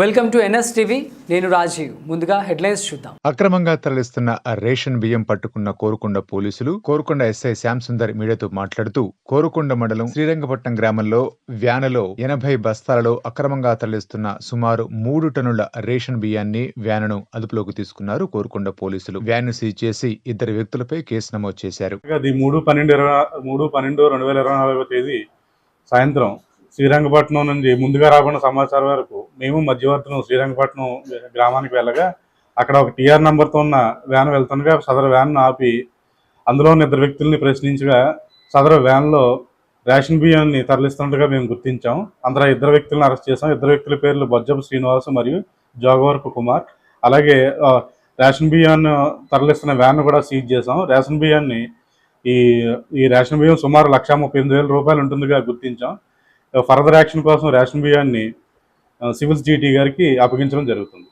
Welcome to NS TV నేను రాజీవ్. ముందుగా headlines చూద్దాం. అక్రమంగా తరలిస్తున్న ఆ రేషన్ బియ్యం పట్టుకున్న కోరుకొండ పోలీసులు కోరుకొండ ఎస్ఐ శ్యామ్ సుందర్ మీడియాతో మాట్లాడుతూ కోరుకొండ మండలం శ్రీరంగపట్నం గ్రామంలో వ్యానులో ఎనభై బస్తాలలో అక్రమంగా తరలిస్తున్న సుమారు మూడు టన్నుల రేషన్ బియ్యాన్ని వ్యానును అదుపులోకి తీసుకున్నారు కోరుకొండ పోలీసులు. వ్యాన్ సీజ్ చేసి ఇద్దరు వ్యక్తులపై కేసు నమోదు చేశారు. అది మూడు పన్నెండు మూడు పన్నెండు రెండు వేల ఇరవై నాలుగో తేదీ సాయంత్రం శ్రీరంగపట్నం నుండి ముందుగా రాబడిన సమాచారం వరకు మేము మధ్యవర్తులు శ్రీరంగపట్నం గ్రామానికి వెళ్ళగా అక్కడ ఒక టీఆర్ నెంబర్తో ఉన్న వ్యాన్ వెళ్తుండగా సదరు వ్యాన్ ఆపి అందులో ఉన్న ఇద్దరు వ్యక్తుల్ని ప్రశ్నించగా సదరు వ్యాన్లో రేషన్ బియ్యాన్ని తరలిస్తుండగా మేము గుర్తించాం. అందులో ఇద్దరు వ్యక్తులను అరెస్ట్ చేసాం ఇద్దరు వ్యక్తుల పేర్లు బొజ్జపు శ్రీనివాసు మరియు జోగవరపు కుమార్. అలాగే రేషన్ బియ్యాన్ని తరలిస్తున్న వ్యాన్ కూడా సీజ్ చేసాం రేషన్ బియ్యాన్ని ఈ ఈ రేషన్ బియ్యం సుమారు లక్ష ముప్పై ఎనిమిది వేల రూపాయలు ఉంటుందిగా గుర్తించాం. ఫర్దర్ యాక్షన్ కోసం రేషన్ బియ్యాన్ని సివిల్స్ జీటీ గారికి అప్పగించడం జరుగుతుంది.